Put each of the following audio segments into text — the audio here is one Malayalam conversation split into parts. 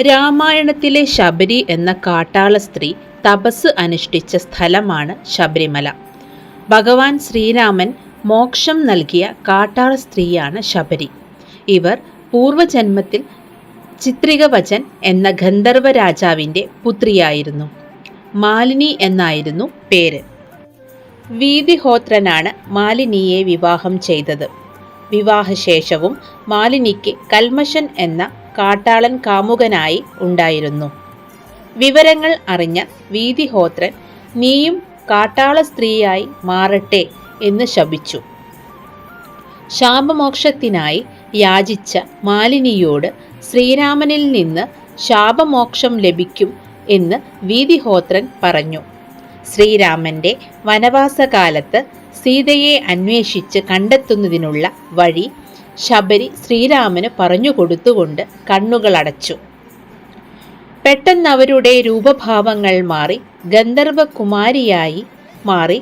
രാമായണത്തിലെ ശബരി എന്ന കാട്ടാള സ്ത്രീ തപസ് അനുഷ്ഠിച്ച സ്ഥലമാണ് ശബരിമല. ഭഗവാൻ ശ്രീരാമൻ മോക്ഷം നൽകിയ കാട്ടാള സ്ത്രീയാണ് ശബരി. ഇവർ പൂർവജന്മത്തിൽ ചിത്രികവചൻ എന്ന ഗന്ധർവ രാജാവിന്റെ പുത്രിയായിരുന്നു. മാലിനി എന്നായിരുന്നു പേര്. വീതിഹോത്രനാണ് മാലിനിയെ വിവാഹം ചെയ്തത്. വിവാഹശേഷവും മാലിനിക്ക് കൽമശൻ എന്ന കാട്ടാളൻ കാമുകനായി ഉണ്ടായിരുന്നു. വിവരങ്ങൾ അറിഞ്ഞ വീതിഹോത്രൻ നീയും കാട്ടാള സ്ത്രീയായി മാറട്ടെ എന്ന് ശപിച്ചു. ശാപമോക്ഷത്തിനായി യാചിച്ച മാലിനിയോട് ശ്രീരാമനിൽ നിന്ന് ശാപമോക്ഷം ലഭിക്കും എന്ന് വീതിഹോത്രൻ പറഞ്ഞു. ശ്രീരാമന്റെ വനവാസകാലത്ത് സീതയെ അന്വേഷിച്ച് കണ്ടെത്തുന്നതിനുള്ള വഴി ശബരി ശ്രീരാമന് പറഞ്ഞുകൊടുത്തുകൊണ്ട് കണ്ണുകളടച്ചു. പെട്ടെന്ന് അവരുടെ രൂപഭാവങ്ങൾ മാറി ഗന്ധർവകുമാരിയായി മാറി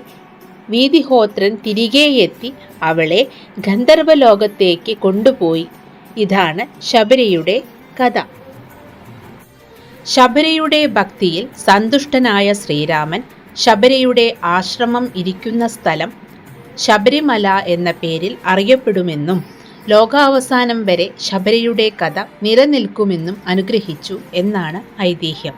വീതിഹോത്രൻ തിരികെ എത്തി അവളെ ഗന്ധർവലോകത്തേക്ക് കൊണ്ടുപോയി. ഇതാണ് ശബരിയുടെ കഥ. ശബരിയുടെ ഭക്തിയിൽ സന്തുഷ്ടനായ ശ്രീരാമൻ ശബരിയുടെ ആശ്രമം ഇരിക്കുന്ന സ്ഥലം ശബരിമല എന്ന പേരിൽ അറിയപ്പെടുമെന്നും ലോകാവസാനം വരെ ശബരിയുടെ കഥ നിലനിൽക്കുമെന്നും അനുഗ്രഹിച്ചു എന്നാണ് ഐതിഹ്യം.